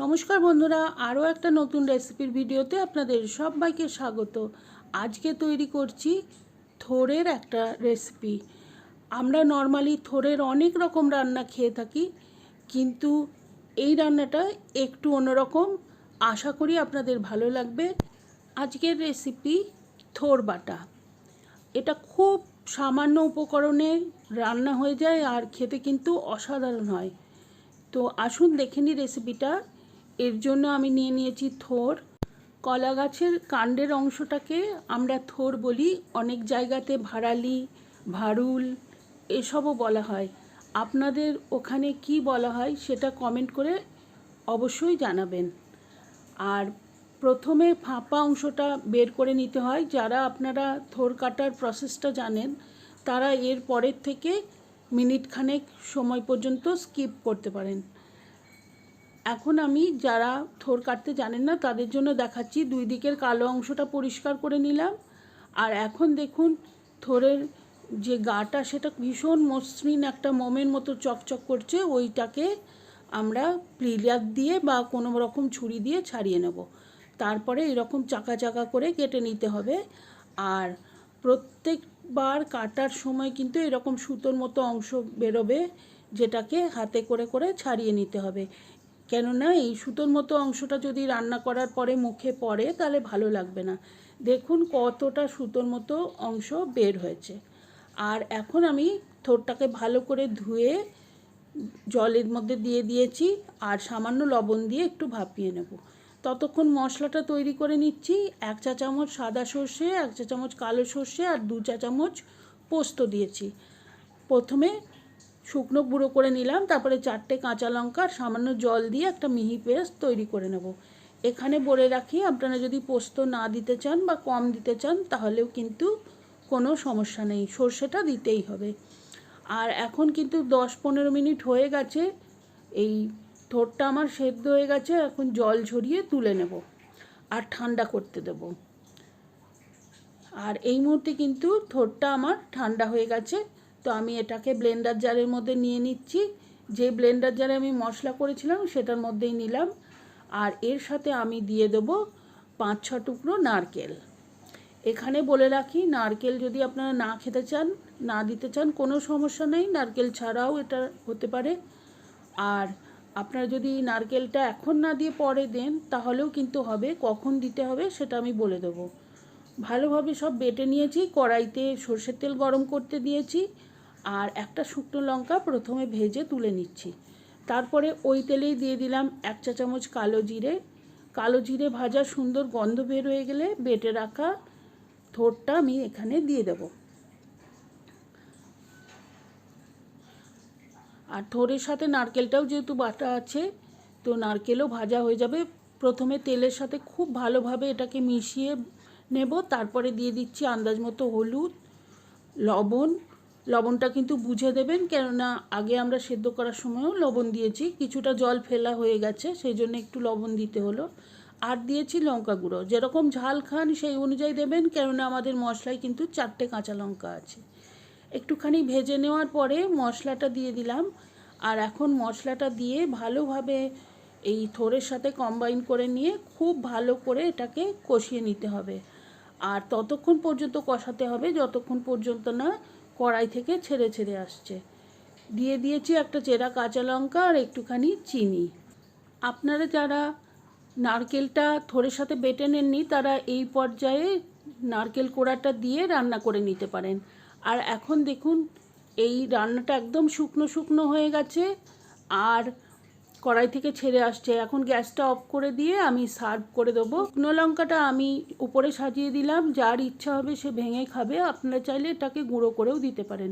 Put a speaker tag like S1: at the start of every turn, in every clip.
S1: নমস্কার বন্ধুরা, আরও একটা নতুন রেসিপির ভিডিওতে আপনাদের সবাইকে স্বাগত। আজকে তৈরি করছি থোরের একটা রেসিপি। আমরা নর্মালি থোরের অনেক রকম রান্না খেয়ে থাকি, কিন্তু এই রান্নাটা একটু অন্যরকম। আশা করি আপনাদের ভালো লাগবে। আজকের রেসিপি থোর বাটা। এটা খুব সামান্য উপকরণে রান্না হয়ে যায় আর খেতে কিন্তু অসাধারণ হয়। তো আসুন দেখে নিই রেসিপিটা। এর জন্য আমি নিয়ে নিয়েছি থোর। কলা গাছের কাণ্ডের অংশটাকে আমরা থোর বলি। অনেক জায়গাতে ভাড়ালি, ভারুল এসবও বলা হয়। আপনাদের ওখানে কি বলা হয় সেটা কমেন্ট করে অবশ্যই জানাবেন। আর প্রথমে ফাঁপা অংশটা বের করে নিতে হয়। যারা আপনারা থোর কাটার প্রসেসটা জানেন, তারা এর পরের থেকে মিনিট খানেক সময় পর্যন্ত স্কিপ করতে পারেন। এখন আমি যারা থোর কাটতে জানেন না, তাদের জন্য দেখাচ্ছি দুই দিকের কালো অংশটা পরিষ্কার করে নিলাম। আর এখন দেখুন, থোরের যে গাটা, সেটা ভীষণ মসৃণ একটা মোমের মতো চকচক করছে। ওইটাকে আমরা প্লিলার দিয়ে বা কোনো রকম ছুরি দিয়ে ছাড়িয়ে নেব। তারপরে এরকম চাকা চাকা করে কেটে নিতে হবে। আর প্রত্যেকবার কাটার সময় কিন্তু এরকম সুতোর মতো অংশ বেরোবে, যেটাকে হাতে করে করে ছাড়িয়ে নিতে হবে। কেননা এই সুতোর মতো অংশটা যদি রান্না করার পরে মুখে পড়ে, তাহলে ভালো লাগবে না। দেখুন কতটা সুতোর মতো অংশ বের হয়েছে। আর এখন আমি থোরটাকে ভালো করে ধুয়ে জলের মধ্যে দিয়ে দিয়েছি আর সামান্য লবণ দিয়ে একটু ভাপিয়ে নেব। ততক্ষণ মশলাটা তৈরি করে নিচ্ছি। এক চা চামচ সাদা সর্ষে, এক চা চামচ কালো সর্ষে আর দু চা চামচ পোস্ত দিয়েছি। প্রথমে শুকনো গুঁড়ো করে নিলাম, তারপরে চারটে কাঁচা লঙ্কা আর সামান্য জল দিয়ে একটা মিহি পেস্ট তৈরি করে নেব। এখানে বলে রাখি, আপনারা যদি পোস্ত না দিতে চান বা কম দিতে চান, তাহলেও কিন্তু কোনো সমস্যা নেই, সর্ষেটা দিতেই হবে। আর এখন কিন্তু দশ পনেরো মিনিট হয়ে গেছে, এই থোরটা আমার সেদ্ধ হয়ে গেছে, এখন জল ঝরিয়ে তুলে নেব আর ঠান্ডা করতে দেব। আর এই মুহূর্তে কিন্তু থোরটা আমার ঠান্ডা হয়ে গেছে তো আমি এটাকে ব্লেন্ডার জারের মধ্যে নিয়ে নিচ্ছি। যে ব্লেন্ডার জারে আমি মশলা করেছিলাম সেটার মধ্যেই নিলাম। আর এর সাথে আমি দিয়ে দেবো পাঁচ ছ টুকরো নারকেল। এখানে বলে রাখি, নারকেল যদি আপনারা না খেতে চান, না দিতে চান, কোনো সমস্যা নেই। নারকেল ছাড়াও এটা হতে পারে। আর আপনারা যদি নারকেলটা এখন না দিয়ে পরে দেন, তাহলেও কিন্তু হবে, কখন দিতে হবে সেটা আমি বলে দেবো। ভালোভাবে সব বেটে নিয়েছি, কড়াইতে সর্ষের তেল গরম করতে দিয়েছি। আর একটা শুকনো লঙ্কা প্রথমে ভেজে তুলে নিচ্ছি। তারপরে ওই তেলেই দিয়ে দিলাম এক চা চামচ কালো জিরে। কালো জিরে ভাজা সুন্দর গন্ধ বের হয়ে গেলে বেটে রাখা থোরটা আমি এখানে দিয়ে দেব। আর থোরের সাথে নারকেলটাও যেহেতু বাটা আছে, তো নারকেলও ভাজা হয়ে যাবে। প্রথমে তেলের সাথে খুব ভালোভাবে এটাকে মিশিয়ে নেব। তারপরে দিয়ে দিচ্ছি আন্দাজ মতো হলুদ, লবণ লবণটা কিন্তু বুঝে দেবেন, কেননা আগে আমরা সেদ্ধ করার সময়ও লবণ দিয়েছি, কিছুটা জল ফেলা হয়ে গেছে, সেই জন্য একটু লবণ দিতে হলো। আর দিয়েছি লঙ্কা গুঁড়ো, যেরকম ঝাল খান সেই অনুযায়ী দেবেন, কেননা আমাদের মশলায় কিন্তু চারটে কাঁচা লঙ্কা আছে। একটুখানি ভেজে নেওয়ার পরে মশলাটা দিয়ে দিলাম, আর এখন মশলাটা দিয়ে ভালোভাবে এই থোরের সাথে কম্বাইন করে নিয়ে খুব ভালো করে এটাকে কষিয়ে নিতে হবে। আর ততক্ষণ পর্যন্ত কষাতে হবে, যতক্ষণ পর্যন্ত না কড়াই থেকে ছেড়ে ছেড়ে আসছে। দিয়ে দিয়েছি একটা চেরা কাঁচা লঙ্কা আর একটুখানি চিনি। আপনারা যারা নারকেলটা থোড়ের সাথে বেটে নেননি, তারা এই পর্যায়ে নারকেল কোড়াটা দিয়ে রান্না করে নিতে পারেন। আর এখন দেখুন, এই রান্নাটা একদম শুকনো শুকনো হয়ে গেছে। আর কড়াই থেকে ছেড়ে আসছে। এখন গ্যাসটা অফ করে দিয়ে আমি সার্ভ করে দেবো। শুকনো লঙ্কাটা আমি উপরে সাজিয়ে দিলাম। যার ইচ্ছা হবে সে ভেঙে খাবে। আপনারা চাইলে এটাকে গুঁড়ো করেও দিতে পারেন।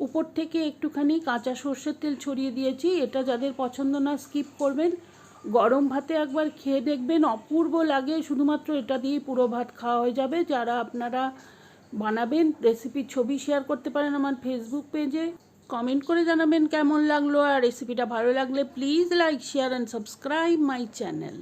S1: উপর থেকে একটুখানি কাঁচা সর্ষের তেল ছড়িয়ে দিয়েছি। এটা যাদের পছন্দ না, স্কিপ করবেন। গরম ভাতে একবার খেয়ে দেখবেন। অপূর্ব লাগে। শুধুমাত্র এটা দিয়েই পুরো ভাত খাওয়া হয়ে যাবে। যারা আপনারা বানাবেন রেসিপির ছবি শেয়ার করতে পারেন আমার ফেসবুক পেজে কমেন্ট করে জানাবেন কেমন লাগল আর রেসিপিটা ভালো লাগলে please like share and subscribe my channel